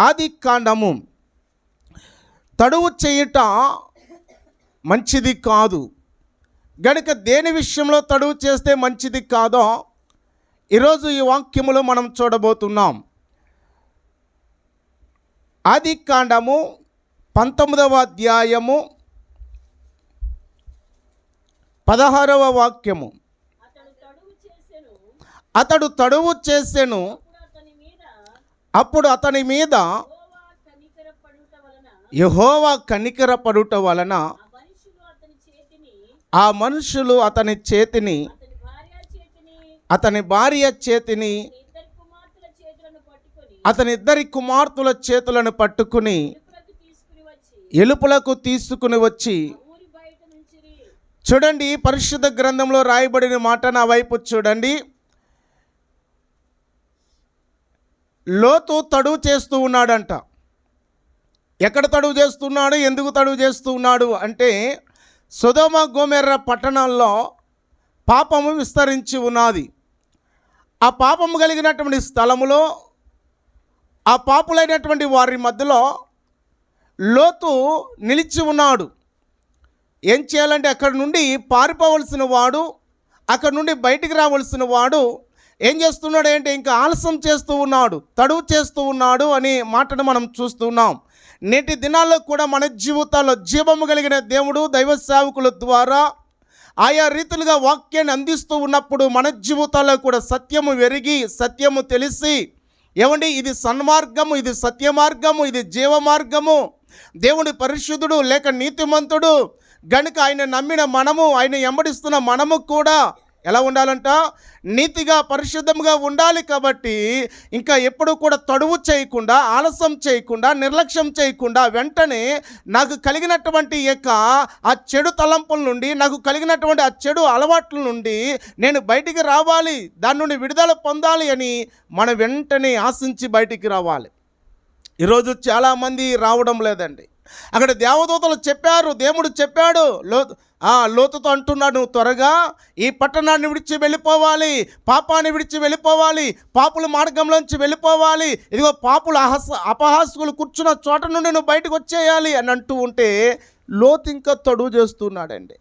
ఆది కాండము తడువు చేయుట మంచిది కాదు. గనుక దేని విషయంలో తడువు చేస్తే మంచిది కాదో ఈరోజు ఈ వాక్యములో మనం చూడబోతున్నాం. ఆది కాండము పంతొమ్మిదవ అధ్యాయము పదహారవ వాక్యము. అతడు తడువు చేసెను. అతడు తడువు చేసెను అప్పుడు అతని మీద యహోవా కనికర పడుట వలన ఆ మనుషులు అతని చేతిని అతని భార్య చేతిని అతని కుమార్తెల చేతులను పట్టుకొని ఇద్దరి కుమార్తెల చేతులను పట్టుకుని ఎలుపులకు తీసుకుని వచ్చి చూడండి పరిశుద్ధ గ్రంథంలో రాయబడిన మాట నా వైపు చూడండి. లోతు తడువు చేస్తూ ఉన్నాడంట. ఎక్కడ తడువు చేస్తున్నాడు? ఎందుకు తడువు చేస్తూ ఉన్నాడు అంటే సుధమ గోమెర్ర పట్టణాల్లో పాపము విస్తరించి ఉన్నది. ఆ పాపము కలిగినటువంటి స్థలములో ఆ పాపులైనటువంటి వారి మధ్యలో లోతు నిలిచి ఉన్నాడు. ఏం చేయాలంటే అక్కడి నుండి పారిపోవలసిన వాడు అక్కడ నుండి బయటికి రావలసిన వాడు ఏం చేస్తున్నాడు అంటే ఇంకా ఆలస్యం చేస్తూ ఉన్నాడు తడువు చేస్తూ ఉన్నాడు అని మాటను మనం చూస్తున్నాం. నేటి దినాల్లో కూడా మన జీవితాల్లో జీవము కలిగిన దేవుడు దైవ సేవకుల ద్వారా ఆయా రీతులుగా వాక్యాన్ని అందిస్తూ ఉన్నప్పుడు మన జీవితాల్లో కూడా సత్యము వెరిగి సత్యము తెలిసి ఏమండి? ఇది సన్మార్గము ఇది సత్య మార్గము ఇది జీవ మార్గము దేవుడి పరిశుద్ధుడు లేక నీతిమంతుడు. గనుక ఆయన నమ్మిన మనము ఆయన ఎంబడిస్తున్న మనము కూడా ఎలా ఉండాలంట? నీతిగా పరిశుద్ధంగా ఉండాలి కాబట్టి ఇంకా ఎప్పుడు కూడా తడువు చేయకుండా ఆలస్యం చేయకుండా నిర్లక్ష్యం చేయకుండా వెంటనే నాకు కలిగినటువంటి యొక్క ఆ చెడు తలంపుల నుండి నాకు కలిగినటువంటి ఆ చెడు అలవాట్ల నుండి నేను బయటికి రావాలి దాని నుండి విడుదల పొందాలి అని మనం వెంటనే ఆశించి బయటికి రావాలి. ఈరోజు చాలామంది రావడం లేదండి. అక్కడ దేవదూతలు చెప్పారు దేవుడు చెప్పాడు లో లోతుతో అంటున్నాడు నువ్వు త్వరగా ఈ పట్టణాన్ని విడిచి వెళ్ళిపోవాలి పాపాన్ని విడిచి వెళ్ళిపోవాలి పాపుల మార్గంలోంచి వెళ్ళిపోవాలి ఇదిగో పాపుల అహస అపహాసుకులు కూర్చున్న చోట నుండి నువ్వు బయటకు వచ్చేయాలి అని అంటూ ఉంటే లోతు ఇంకా తడువు చేస్తున్నాడండి.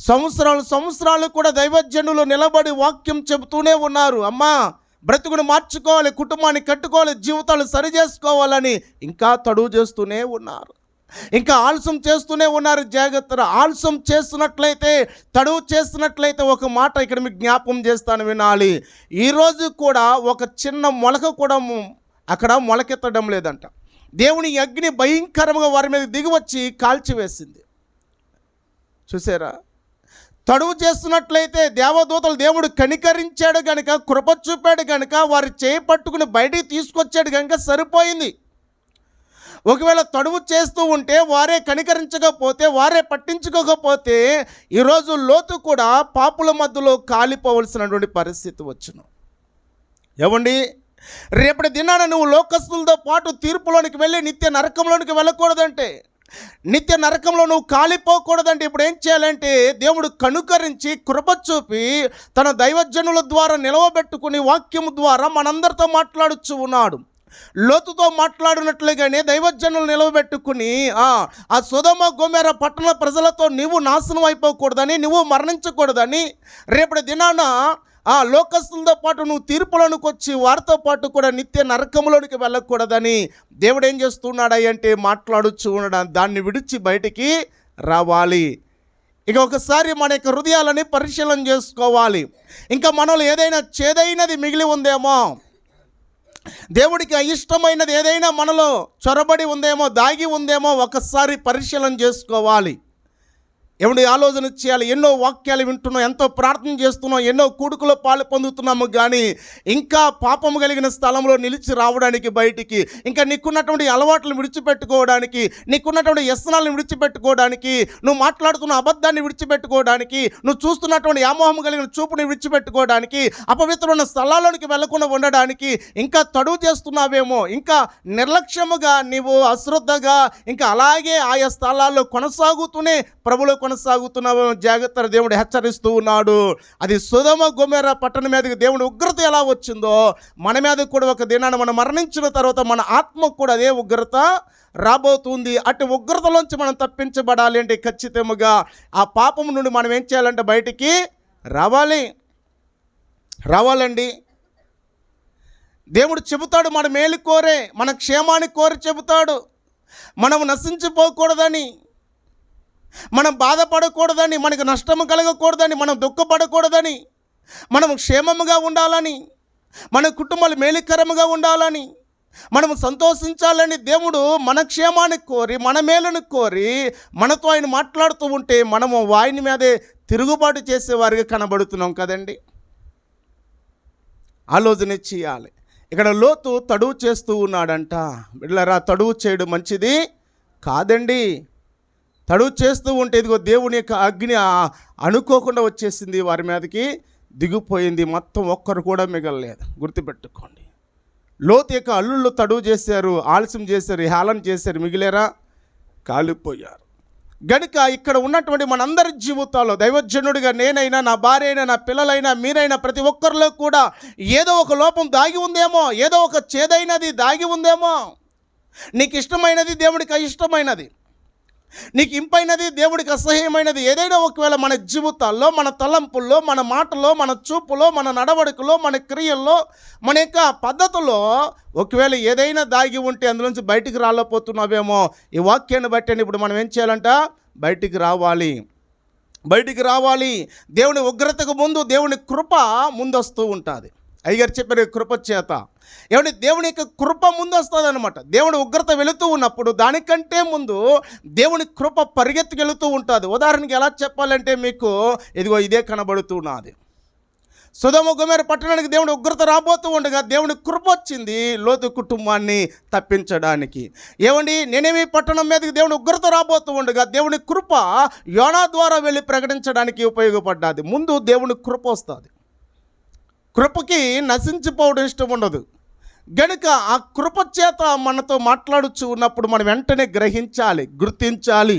సంవత్సరాలు సంవత్సరాలు కూడా దైవజనులు నిలబడి వాక్యం చెబుతూనే ఉన్నారు. అమ్మా బ్రతుకును మార్చుకోవాలి కుటుంబాన్ని కట్టుకోవాలి జీవితాలు సరి చేసుకోవాలని ఇంకా తడువు చేస్తూనే ఉన్నారు. ఇంకా ఆలస్యం చేస్తూనే ఉన్నారు జాగ్రత్తలు ఆలస్యం చేస్తున్నట్లయితే తడువు చేస్తున్నట్లయితే ఒక మాట ఇక్కడ మీకు జ్ఞాపకం చేస్తాను వినాలి. ఈరోజు కూడా ఒక చిన్న మొలక కూడా అక్కడ మొలకెత్తడం లేదంట. దేవుని అగ్ని భయంకరంగా వారి మీద దిగివచ్చి కాల్చివేసింది. చూసారా? తడువు చేస్తున్నట్లయితే దేవదూతలు దేవుడు కనికరించాడు గనుక కృప చూపాడు గనుక వారు చేయి పట్టుకుని బయటికి తీసుకొచ్చాడు గనుక సరిపోయింది. ఒకవేళ తడువు చేస్తూ ఉంటే వారే కనికరించకపోతే వారే పట్టించుకోకపోతే ఈరోజు లోతు కూడా పాపుల మధ్యలో కాలిపోవలసినటువంటి పరిస్థితి వచ్చును. ఏమండి? రేపటి దినాన నువ్వు లోకస్తులతో పాటు తీర్పులోనికి వెళ్ళి నిత్య నరకంలోనికి వెళ్ళకూడదంటే నిత్య నరకంలో నువ్వు కాలిపోకూడదంటే ఇప్పుడు ఏం చేయాలంటే దేవుడు కనుకరించి కృప చూపి తన దైవజనుల ద్వారా నిలవబెట్టుకుని వాక్యం ద్వారా మనందరితో మాట్లాడుచు ఉన్నాడు. లోతుతో మాట్లాడినట్లుగానే దైవజనులు నిలవబెట్టుకుని ఆ సుధమ గోమెర పట్టణ ప్రజలతో నీవు నాశనం అయిపోకూడదని నువ్వు మరణించకూడదని రేపటి దినాన ఆ లోకస్తులతో పాటు నువ్వు తీర్పులోనికి వచ్చి వారితో పాటు కూడా నిత్య నరకములోనికి వెళ్ళకూడదని దేవుడు ఏం చేస్తున్నాడు అంటే మాట్లాడుచు ఉండడం దాన్ని విడిచి బయటికి రావాలి. ఇక ఒకసారి మన యొక్క హృదయాలని పరిశీలన చేసుకోవాలి. ఇంకా మనలో ఏదైనా చేదైనది మిగిలి ఉందేమో? దేవుడికి అయిష్టమైనది ఏదైనా మనలో చొరబడి ఉందేమో దాగి ఉందేమో ఒకసారి పరిశీలన చేసుకోవాలి. ఏమిటి ఆలోచన చేయాలి? ఎన్నో వాక్యాలు వింటున్నాం ఎంతో ప్రార్థన చేస్తున్నాం ఎన్నో కూడుకులో పాలు పొందుతున్నాము కానీ ఇంకా పాపము కలిగిన స్థలంలో నిలిచి రావడానికి బయటికి ఇంకా నీకున్నటువంటి అలవాట్లను విడిచిపెట్టుకోవడానికి నీకున్నటువంటి వ్యసనాలను విడిచిపెట్టుకోవడానికి నువ్వు మాట్లాడుతున్న అబద్ధాన్ని విడిచిపెట్టుకోవడానికి నువ్వు చూస్తున్నటువంటి వ్యామోహం కలిగిన చూపుని విడిచిపెట్టుకోవడానికి అపవిత్రమైన స్థలాల్లోనికి వెళ్ళకుండా ఉండడానికి ఇంకా తడువు చేస్తున్నావేమో ఇంకా నిర్లక్ష్యముగా నీవు అశ్రద్ధగా ఇంకా అలాగే ఆయా స్థలాల్లో కొనసాగుతూనే ప్రభులకు కొనసాగుతున్నావో జాగ్రత్త దేవుడు హెచ్చరిస్తూ ఉన్నాడు. అది సుధమ గుమెర పట్టణం మీదకి దేవుడి ఉగ్రత ఎలా వచ్చిందో మన మీద కూడా ఒక దినాన్ని మనం మరణించిన తర్వాత మన ఆత్మకు కూడా అదే ఉగ్రత రాబోతుంది. అటు ఉగ్రతలోంచి మనం తప్పించబడాలి అంటే ఖచ్చితంగా ఆ పాపం నుండి మనం ఏం చేయాలంటే బయటికి రావాలి. రావాలండి. దేవుడు చెబుతాడు మన మేలు కోరే మన క్షేమాన్ని కోరి చెబుతాడు. మనం నశించిపోకూడదని మనం బాధపడకూడదని మనకు నష్టము కలగకూడదని మనం దుఃఖపడకూడదని మనం క్షేమముగా ఉండాలని మన కుటుంబాలు మేలుకరముగా ఉండాలని మనం సంతోషించాలని దేవుడు మన క్షేమాన్ని కోరి మన మేలును కోరి మనతో ఆయన మాట్లాడుతూ ఉంటే మనము వాయిని మీదే తిరుగుబాటు చేసేవారిగా కనబడుతున్నాం కదండి. ఆలోచన చేయాలి. ఇక్కడ లోతు తడువు చేస్తూ ఉన్నాడంట. బిడ్డలారా తడువు చేయడం మంచిది కాదండి. తడువు చేస్తూ ఉంటే ఇదిగో దేవుని యొక్క అగ్ని అనుకోకుండా వచ్చేసింది వారి మీదకి దిగిపోయింది. మొత్తం ఒక్కరు కూడా మిగలలేదు. గుర్తుపెట్టుకోండి. లోతు యొక్క అల్లుళ్ళు తడువు చేశారు ఆలస్యం చేశారు హేళన చేశారు మిగిలేరా? కాలిపోయారు. గనుక ఇక్కడ ఉన్నటువంటి మనందరి జీవితాల్లో దైవజనుడిగా నేనైనా నా భార్య అయినా నా పిల్లలైనా మీరైనా ప్రతి ఒక్కరిలో కూడా ఏదో ఒక లోపం దాగి ఉందేమో? ఏదో ఒక చేదైనది దాగి ఉందేమో? నీకు ఇష్టమైనది దేవుడికి అయిష్టమైనది నీకు ఇంపైనది దేవుడికి అసహ్యమైనది ఏదైనా ఒకవేళ మన జీవితాల్లో మన తలంపుల్లో మన మాటలో మన చూపులో మన నడవడికలో మన క్రియల్లో మన యొక్క పద్ధతిలో ఒకవేళ ఏదైనా దాగి ఉంటే అందులోంచి బయటికి రాలేకపోతున్నావేమో. ఈ వాక్యాన్ని బట్టి ఇప్పుడు మనం ఏం చేయాలంట? బయటికి రావాలి. బయటికి రావాలి. దేవుని ఉగ్రతకు ముందు దేవుని కృప ముందొస్తూ ఉంటుంది. అయ్యగారు చెప్పారు కృప చేత ఏమంటే దేవుని యొక్క కృప ముందు వస్తుంది అనమాట దేవుని ఉగ్రత వెళుతూ ఉన్నప్పుడు దానికంటే ముందు దేవుని కృప పరిగెత్తుకెళుతూ ఉంటుంది. ఉదాహరణకి ఎలా చెప్పాలంటే మీకు ఇదిగో ఇదే కనబడుతున్నది. సుధమ గుమేర పట్టణానికి దేవుని ఉగ్రత రాబోతూ ఉండగా దేవుని కృప వచ్చింది లోతు కుటుంబాన్ని తప్పించడానికి. ఏమండి నేనేమి పట్టణం మీదకి దేవుని ఉగ్రత రాబోతూ ఉండగా దేవుని కృప యోనా ద్వారా వెళ్ళి ప్రకటించడానికి ఉపయోగపడ్డది. ముందు దేవుని కృప వస్తుంది. కృపకి నశించిపోవడం ఇష్టం ఉండదు. గనుక ఆ కృప చేత మనతో మాట్లాడుచు ఉన్నప్పుడు మనం వెంటనే గ్రహించాలి గుర్తించాలి.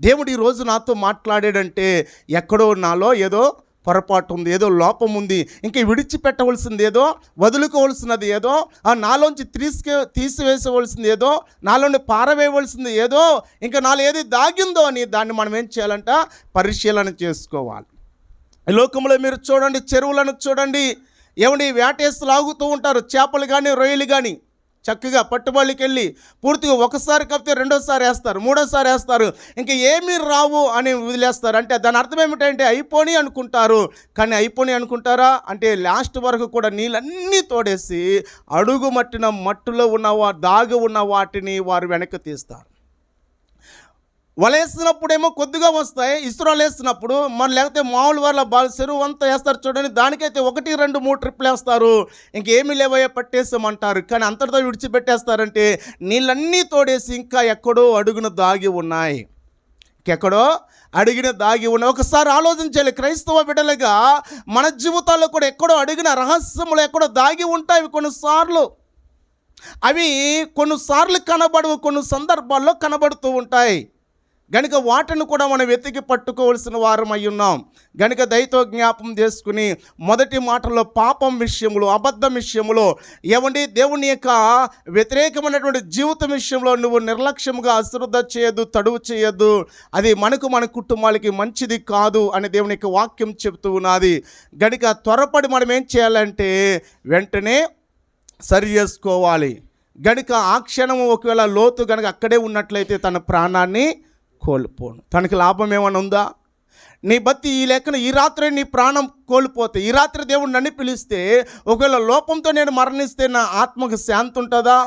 దేవుడు ఈ రోజు నాతో మాట్లాడాడంటే ఎక్కడో నాలో ఏదో పొరపాటు ఉంది ఏదో లోపం ఉంది ఇంకా విడిచిపెట్టవలసింది ఏదో వదులుకోవలసినది ఏదో ఆ నాలోంచి తీసుకే తీసివేసవలసింది ఏదో నాలోని పారవేయవలసింది ఏదో ఇంకా నాలో ఏది దాగిందో అని దాన్ని మనం ఏం చేయాలంట? పరిశీలన చేసుకోవాలి. లోకంలో మీరు చూడండి చెరువులను చూడండి ఏమండి వేటేస్తూ లాగుతూ ఉంటారు. చేపలు కానీ రొయ్యలు కానీ చక్కగా పట్టుబడికి వెళ్ళి పూర్తిగా ఒకసారి కప్పితే రెండోసారి వేస్తారు మూడోసారి వేస్తారు. ఇంకా ఏమీ రావు అని వదిలేస్తారు. అంటే దాని అర్థం ఏమిటంటే అయిపోని అనుకుంటారు. కానీ అయిపోని అనుకుంటారా? అంటే లాస్ట్ వరకు కూడా నీళ్ళన్నీ తోడేసి అడుగు మట్టిన మట్టులో ఉన్న వా- దాగి ఉన్న వాటిని వారు వెనక్కి తీస్తారు. వలేసినప్పుడేమో కొద్దిగా వస్తాయి ఇస్రోలు వేసినప్పుడు మరి లేకపోతే మామూలు వాళ్ళ బాల్ చెరువు అంతా వేస్తారు చూడండి దానికైతే ఒకటి రెండు మూడు ట్రిప్లు వేస్తారు. ఇంకేమీ లేవయ్యా పట్టేసామంటారు. కానీ అంతటితో విడిచిపెట్టేస్తారంటే నీళ్ళన్నీ తోడేసి ఇంకా ఎక్కడో అడుగున దాగి ఉన్నాయి. ఇంకెక్కడో అడిగిన దాగి ఉన్నాయి. ఒకసారి ఆలోచించాలి క్రైస్తవ బిడ్డలుగా మన జీవితాల్లో కూడా ఎక్కడో అడిగిన రహస్యములు ఎక్కడో దాగి ఉంటాయి కొన్నిసార్లు. అవి కొన్నిసార్లు కనబడవు కొన్ని సందర్భాల్లో కనబడుతూ ఉంటాయి. గనుక వాటిని కూడా మనం వెతికి పట్టుకోవలసిన వారం అయి ఉన్నాం. గనుక దయతో జ్ఞాపం చేసుకుని మొదటి మాటలో పాపం విషయంలో అబద్ధం విషయంలో ఏమండి దేవుని యొక్క వ్యతిరేకమైనటువంటి జీవితం విషయంలో నువ్వు నిర్లక్ష్యంగా అశ్రద్ధ చేయొద్దు తడువు చేయొద్దు అది మనకు మన కుటుంబాలకి మంచిది కాదు అని దేవుని యొక్క వాక్యం చెబుతూ ఉన్నది. గనుక త్వరపడి మనం ఏం చేయాలంటే వెంటనే సరి చేసుకోవాలి. గనుక ఆ క్షణము ఒకవేళ లోతు గనుక అక్కడే ఉన్నట్లయితే తన ప్రాణాన్ని కోల్పోను. తనకి లాభం ఏమైనా ఉందా? నీ బతి ఈ లెక్కన ఈ రాత్రి నీ ప్రాణం కోల్పోతే ఈ రాత్రి దేవుడు నన్ను పిలిస్తే ఒకవేళ లోపంతో నేను మరణిస్తే నా ఆత్మకు శాంతి ఉంటుందా?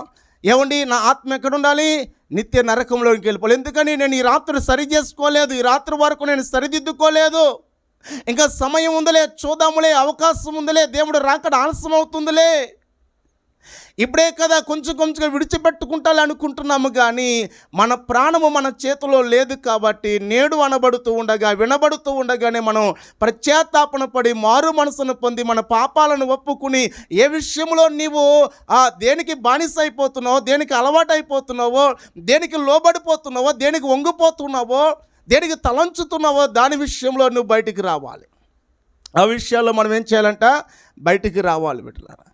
ఏమండి నా ఆత్మ ఎక్కడ ఉండాలి? నిత్య నరకంలోకి వెళ్ళిపోవాలి. ఎందుకని? నేను ఈ రాత్రి సరి చేసుకోలేదు ఈ రాత్రి వరకు నేను సరిదిద్దుకోలేదు. ఇంకా సమయం ఉందలే చూద్దాములే అవకాశం ఉందిలే దేవుడు రాకడ ఆలస్యం అవుతుందిలే ఇప్పుడే కదా కొంచెం కొంచెంగా విడిచిపెట్టుకుంటాలి అనుకుంటున్నాము కానీ మన ప్రాణము మన చేతిలో లేదు కాబట్టి నేడు అనబడుతూ ఉండగా వినబడుతూ ఉండగానే మనం ప్రత్యాతాపన పడి మారు మనసును పొంది మన పాపాలను ఒప్పుకుని ఏ విషయంలో నీవు ఆ దేనికి బానిస అయిపోతున్నావో దేనికి అలవాటైపోతున్నావో దేనికి లోబడిపోతున్నావో దేనికి వంగిపోతున్నావో దేనికి తలంచుతున్నావో దాని విషయంలో నువ్వు బయటికి రావాలి. ఆ విషయాల్లో మనం ఏం చేయాలంట? బయటికి రావాలి బిడ్డలారా.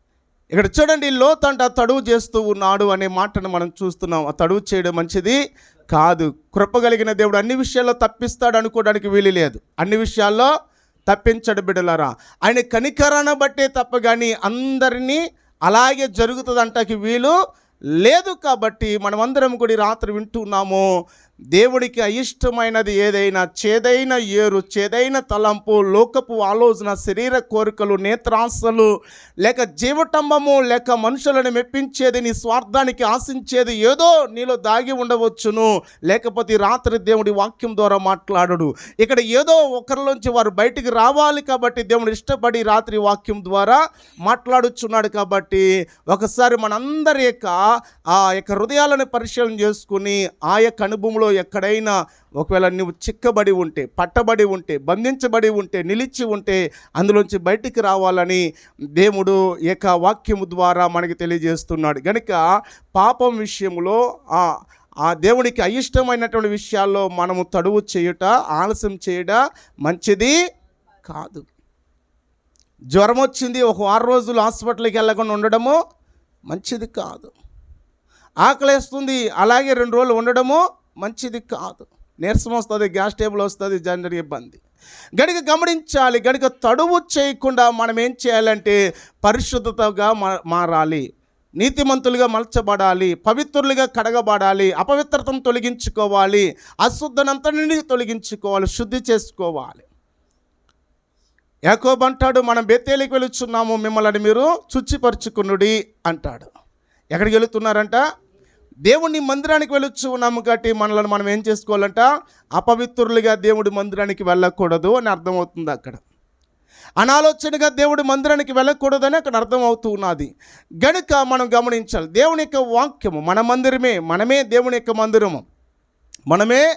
ఇక్కడ చూడండి లోతంట అంట తడువు చేస్తూ ఉన్నాడు అనే మాటను మనం చూస్తున్నాం. ఆ తడువు చేయడం మంచిది కాదు. కృప కలిగిన దేవుడు అన్ని విషయాల్లో తప్పిస్తాడు అనుకోవడానికి వీలు లేదు. అన్ని విషయాల్లో తప్పించడు బిడలరా. ఆయన కనికరాన్ని బట్టే తప్ప కానీ అందరినీ అలాగే జరుగుతుంది వీలు లేదు కాబట్టి మనమందరం కూడా రాత్రి వింటున్నాము. దేవుడికి అయిష్టమైనది ఏదైనా చేదైన ఏరు చేదైన తలంపు లోకపు ఆలోచన శరీర కోరికలు నేత్రాశలు లేక జీవటంబము లేక మనుషులను మెప్పించేది నీ స్వార్థానికి ఆశించేది ఏదో నీలో దాగి ఉండవచ్చును. లేకపోతే రాత్రి దేవుడి వాక్యం ద్వారా మాట్లాడడు. ఇక్కడ ఏదో ఒకరిలోంచి వారు బయటికి రావాలి కాబట్టి దేవుడు ఇష్టపడి రాత్రి వాక్యం ద్వారా మాట్లాడుచున్నాడు కాబట్టి ఒకసారి మనందరి యొక్క ఆ యొక్క హృదయాలను పరిశీలన చేసుకుని ఆ యొక్క అనుభవంలో ఎక్కడైనా ఒకవేళ నువ్వు చిక్కబడి ఉంటే పట్టబడి ఉంటే బంధించబడి ఉంటే నిలిచి ఉంటే అందులోంచి బయటికి రావాలని దేవుడు ఏక వాక్యము ద్వారా మనకి తెలియజేస్తున్నాడు. కనుక పాపం విషయంలో ఆ ఆ దేవునికి అయిష్టమైనటువంటి విషయాల్లో మనము తడువు చేయుట ఆలస్యం చేయుట మంచిది కాదు. జ్వరం వచ్చింది ఒక వారం రోజులు హాస్పిటల్కి వెళ్ళకుండా ఉండడము మంచిది కాదు. ఆకలేస్తుంది అలాగే రెండు రోజులు ఉండడము మంచిది కాదు. నీరసం వస్తుంది గ్యాస్ టేబుల్ వస్తుంది జనరల్ ఇబ్బంది. గడిక గమనించాలి గడిక తడువు చేయకుండా మనం ఏం చేయాలంటే పరిశుద్ధతగా మారాలి. నీతిమంతులుగా మలచబడాలి పవిత్రులుగా కడగబడాలి అపవిత్రతను తొలగించుకోవాలి అశుద్ధనంతటిని తొలగించుకోవాలి శుద్ధి చేసుకోవాలి. యాకోబ్ అంటాడు మనం బెత్తేలికి వెళుచున్నాము మిమ్మల్ని మీరు చుచ్చిపరుచుకునుడి అంటాడు. ఎక్కడికి వెళుతున్నారంట? దేవుని మందిరానికి వెళ్ళొచ్చు ఉన్నాము కాబట్టి మనల్ని మనం ఏం చేసుకోవాలంట? అపవిత్రులుగా దేవుడి మందిరానికి వెళ్ళకూడదు అని అర్థమవుతుంది అక్కడ. అనాలోచనగా దేవుడి మందిరానికి వెళ్ళకూడదని అక్కడ అర్థమవుతూ ఉన్నది. గనుక మనం గమనించాలి దేవుని యొక్క వాక్యము మన మందిరమే మనమే దేవుని యొక్క మందిరము. మనమే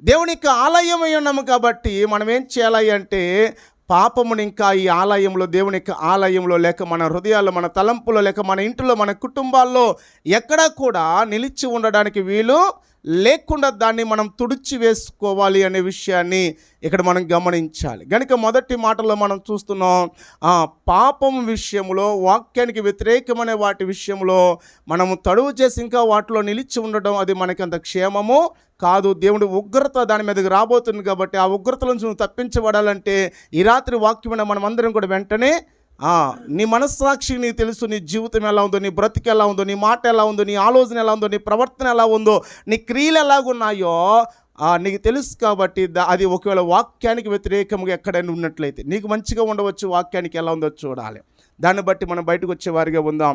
దేవుని యొక్క ఆలయం ఉన్నాము కాబట్టి మనం ఏం చేయాలి అంటే పాపముని ఇంకా ఈ ఆలయంలో దేవుని యొక్క ఆలయంలో లేక మన హృదయాల్లో మన తలంపులో లేక మన ఇంటిలో మన కుటుంబాల్లో ఎక్కడా కూడా నిలిచి ఉండడానికి వీలు లేకుండా దాన్ని మనం తుడిచి వేసుకోవాలి అనే విషయాన్ని ఇక్కడ మనం గమనించాలి. కనుక మొదటి మాటలో మనం చూస్తున్నాం పాపం విషయంలో వాక్యానికి వ్యతిరేకమైన వాటి విషయంలో మనము తడువు చేసి ఇంకా వాటిలో నిలిచి ఉండడం అది మనకి అంత క్షేమము కాదు. దేవుడి ఉగ్రత దాని మీదకి రాబోతుంది కాబట్టి ఆ ఉగ్రత నుంచి తప్పించబడాలంటే ఈ రాత్రి వాక్యమైన మనం అందరం కూడా వెంటనే నీ మనస్సాక్షి నీకు తెలుసు నీ జీవితం ఎలా ఉందో నీ బ్రతికి ఎలా ఉందో నీ మాట ఎలా ఉందో నీ ఆలోచన ఎలా ఉందో నీ ప్రవర్తన ఎలా ఉందో నీ క్రియలు ఎలాగున్నాయో నీకు తెలుసు కాబట్టి దా- అది ఒకవేళ వాక్యానికి వ్యతిరేకంగా ఎక్కడైనా ఉన్నట్లయితే నీకు మంచిగా ఉండవచ్చు వాక్యానికి ఎలా ఉందో చూడాలి. దాన్ని బట్టి మనం బయటకు వచ్చే వారిగా ఉందాం.